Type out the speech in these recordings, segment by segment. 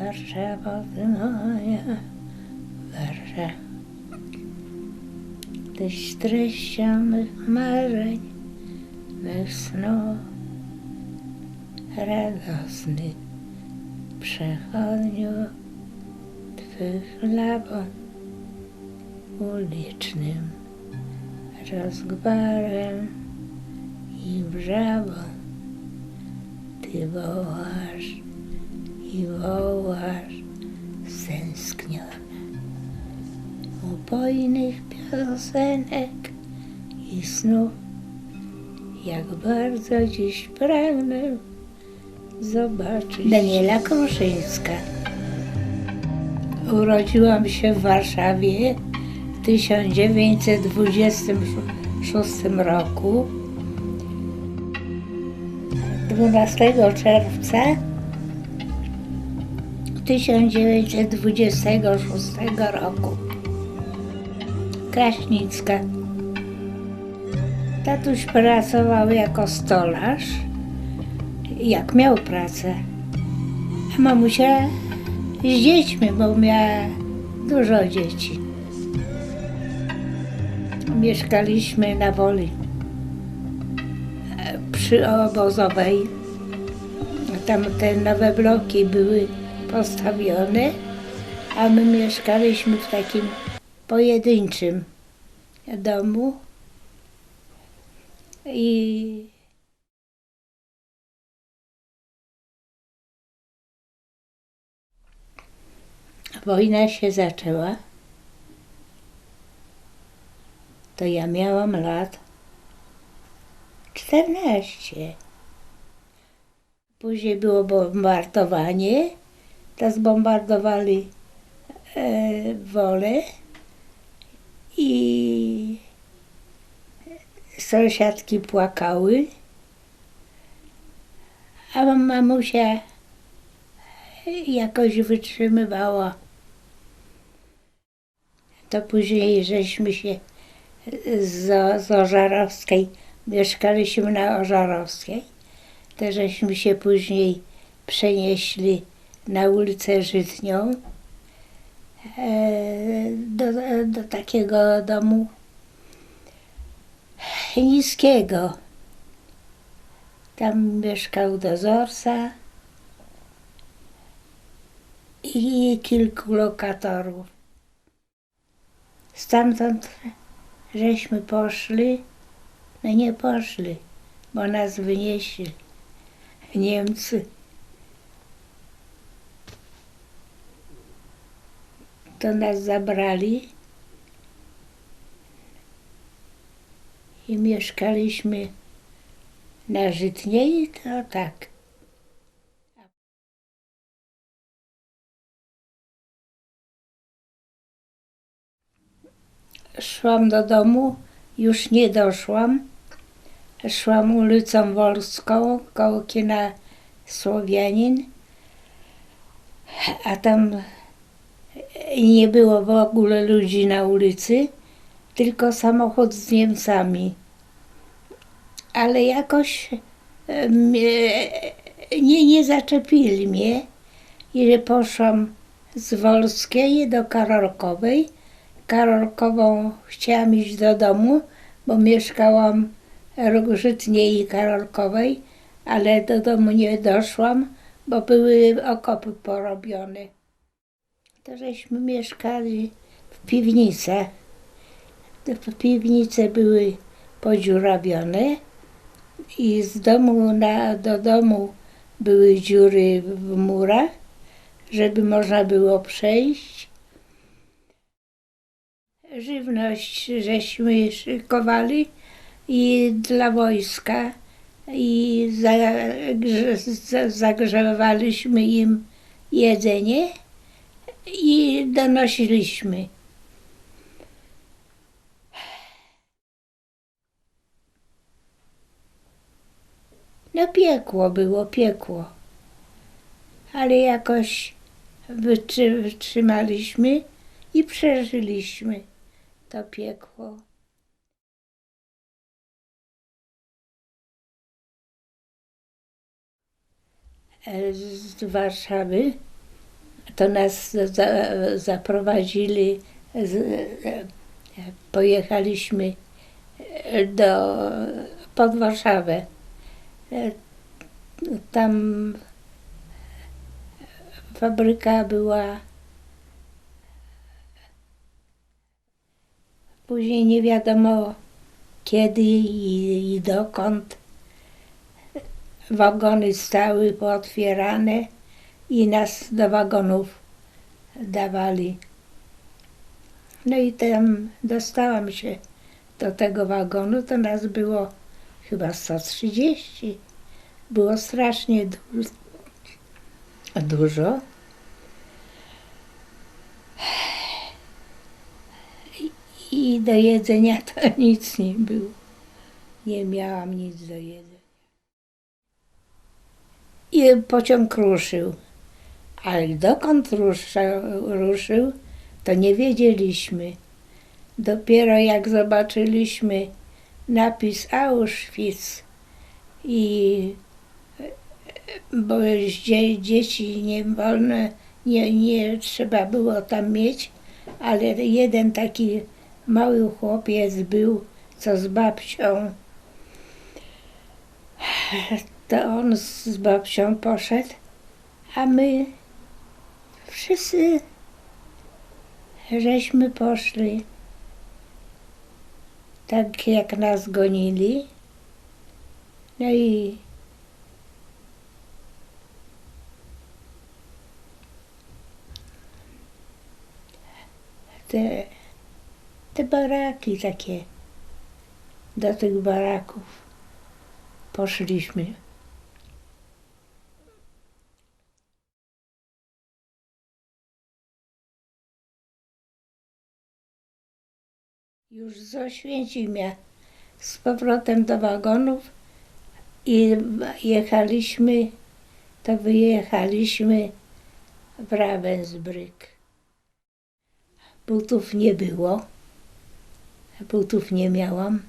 Warszawa moja, Warszawa. Tyś treścią mych marzeń, mych snów. Radosny przechodniu Twych labor ulicznym rozgwarem i wrzawą Ty wołasz i wołasz stęskniony upojnych piosenek i snów jak bardzo dziś pragnę zobaczyć Daniela Kruszyńska. Urodziłam się w Warszawie w 1926 roku. 12 czerwca 1926 roku. Kraśnicka. Tatuś pracował jako stolarz, jak miał pracę. A mamusia z dziećmi, bo miała dużo dzieci. Mieszkaliśmy na Woli e, przy obozowej. Tam te nowe bloki były postawione, a my mieszkaliśmy w takim pojedynczym domu. I wojna się zaczęła, to ja miałam lat 14. Później było bombardowanie, to zbombardowali e, wolę i sąsiadki płakały, a mamusia jakoś wytrzymywała. To później żeśmy się z, z Ożarowskiej, mieszkaliśmy na Ożarowskiej, to żeśmy się później przenieśli na ulicę Żytnią e, do, do takiego domu niskiego. Tam mieszkał dozorca i kilku lokatorów. Stamtąd żeśmy poszli, no nie poszli, bo nas wynieśli Niemcy. To nas zabrali i mieszkaliśmy na Żytniej, to tak. Szłam do domu, już nie doszłam. Szłam ulicą Wolską, koło kina Słowianin, a tam nie było w ogóle ludzi na ulicy, tylko samochód z Niemcami. Ale jakoś e, nie, nie zaczepili mnie i poszłam z Wolskiej do Karolkowej. Karolkową chciałam iść do domu, bo mieszkałam Żytniej i Karolkowej, ale do domu nie doszłam, bo były okopy porobione. To żeśmy mieszkali w piwnicach. Te piwnice były podziurawione i z domu na, do domu były dziury w murach, żeby można było przejść. Żywność żeśmy szykowali i dla wojska i zagrzewaliśmy im jedzenie i donosiliśmy. No piekło było, piekło. Ale jakoś wytrzymaliśmy i przeżyliśmy to piekło. z Warszawy to nas za, zaprowadzili, z, pojechaliśmy do, pod Warszawę. Tam fabryka była. Później nie wiadomo kiedy i, i dokąd. Wagony stały pootwierane i nas do wagonów dawali. No i tam dostałam się do tego wagonu, to nas było chyba 130. Było strasznie du- dużo. I- do jedzenia to nic nie było. Nie miałam nic do jedzenia. I pociąg ruszył. Ale dokąd ruszył, to nie wiedzieliśmy. Dopiero jak zobaczyliśmy napis Auschwitz i bo dzie, dzieci nie wolno, nie, nie trzeba było tam mieć, ale jeden taki mały chłopiec był, co z babcią. To on z babcią poszedł, a my wszyscy żeśmy poszli. Tak jak nas gonili. No i te, te baraki takie. Do tych baraków poszliśmy. Już z Oświęcimia z powrotem do wagonów i jechaliśmy, to wyjechaliśmy w Ravensbrück. Butów nie było. Butów nie miałam.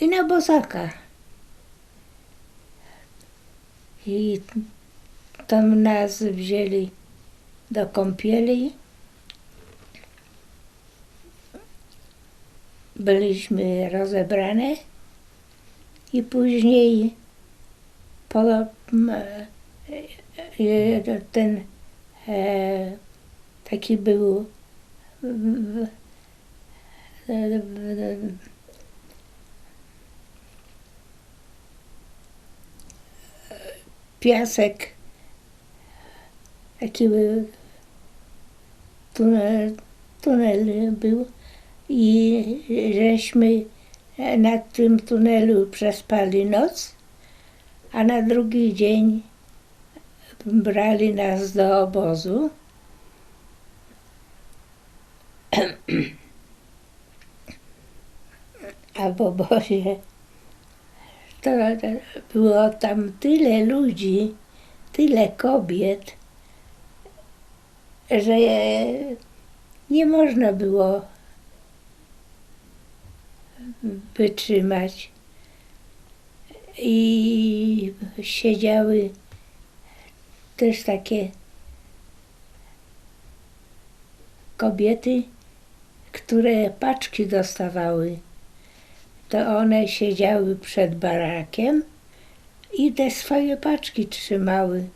I na bosaka. I tam nas wzięli do kąpieli. Byliśmy rozebrane i później po, e, ten e, taki był piasek, taki był tunel, tunel był i żeśmy na tym tunelu przespali noc, a na drugi dzień brali nas do obozu. A w obozie to było tam tyle ludzi, tyle kobiet, że nie można było wytrzymać. I siedziały też takie kobiety, które paczki dostawały. To one siedziały przed barakiem i te swoje paczki trzymały.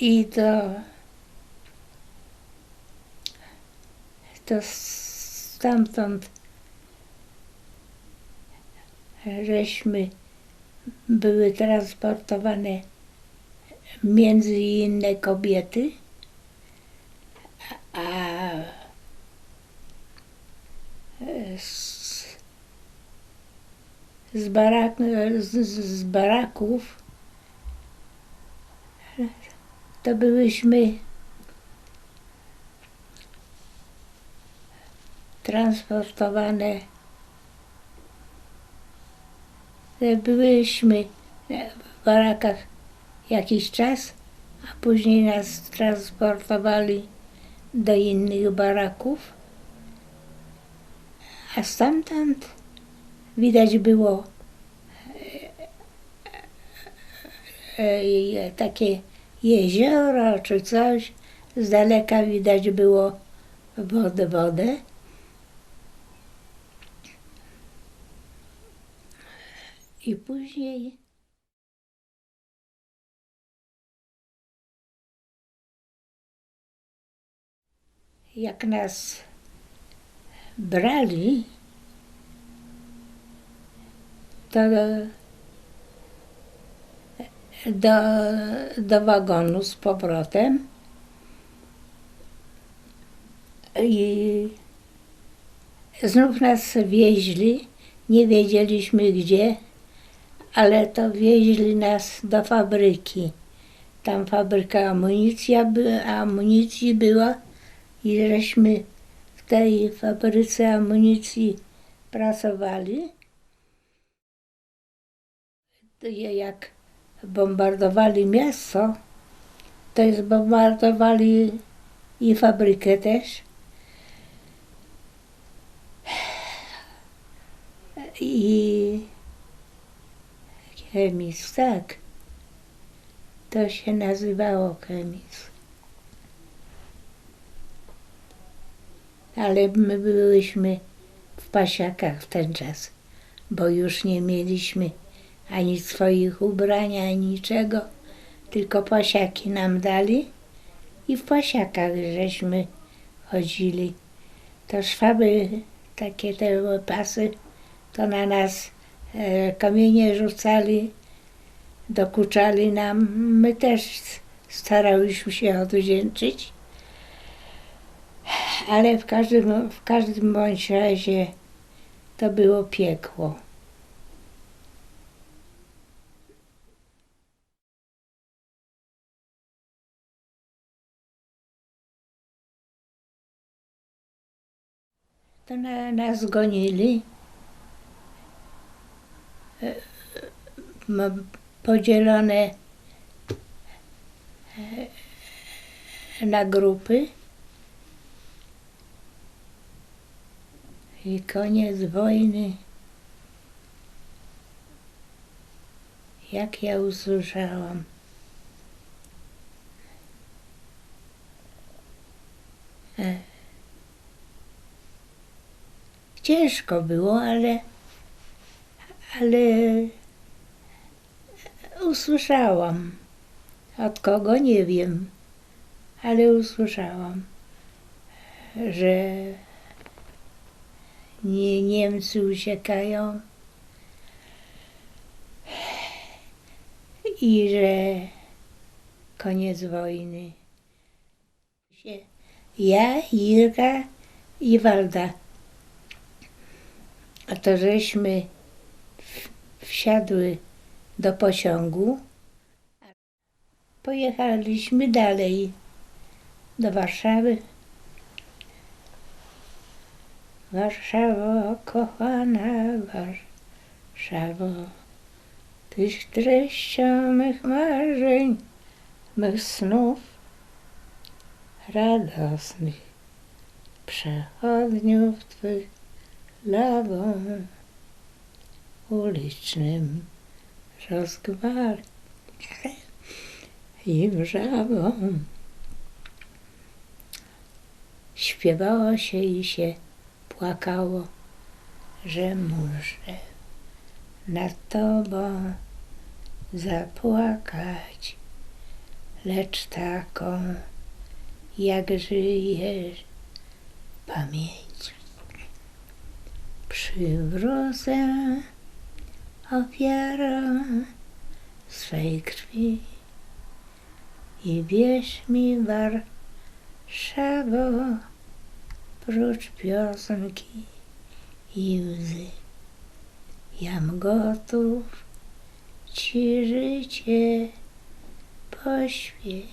I to, to stamtąd żeśmy były transportowane między inne kobiety, a z, z, barak, z, z baraków to byłyśmy transportowane. Byłyśmy w barakach jakiś czas, a później nas transportowali do innych baraków. A stamtąd widać było e, e, takie jezioro czy coś. Z daleka widać było wodę, wodę. I później jak nas brali, to do, do wagonu z powrotem i znów nas wieźli. Nie wiedzieliśmy gdzie, ale to wieźli nas do fabryki. Tam fabryka amunicja by, amunicji była i żeśmy w tej fabryce amunicji pracowali. To Jak bombardowali miasto, to zbombardowali i fabrykę też. I chemis, tak. To się nazywało chemis. Ale my byłyśmy w pasiakach w ten czas, bo już nie mieliśmy ani swoich ubrań, ani niczego, tylko pasiaki nam dali i w pasiakach żeśmy chodzili. To szwaby, takie te pasy, to na nas e, kamienie rzucali, dokuczali nam. My też starałyśmy się odwdzięczyć. Ale w każdym, w każdym bądź razie to było piekło. To na, nas gonili. E, Podzielone e, na grupy. I koniec wojny. Jak ja usłyszałam. E, Ciężko było, ale, ale usłyszałam. Od kogo nie wiem, ale usłyszałam, że nie, Niemcy uciekają i że koniec wojny. Ja, Irka i Walda. A to żeśmy wsiadły do pociągu. Pojechaliśmy dalej do Warszawy. Warszawo, kochana Warszawo, Tyś treścią mych marzeń, mych snów radosnych, przechodniów Twych lawą ulicznym rozgwar i wrzawą. Śpiewało się i się płakało, że muszę nad Tobą zapłakać, lecz taką, jak żyjesz, pamięć przywrócę ofiarą swej krwi i wierz mi Warszawo, prócz piosenki i łzy, jam gotów ci życie poświęcić.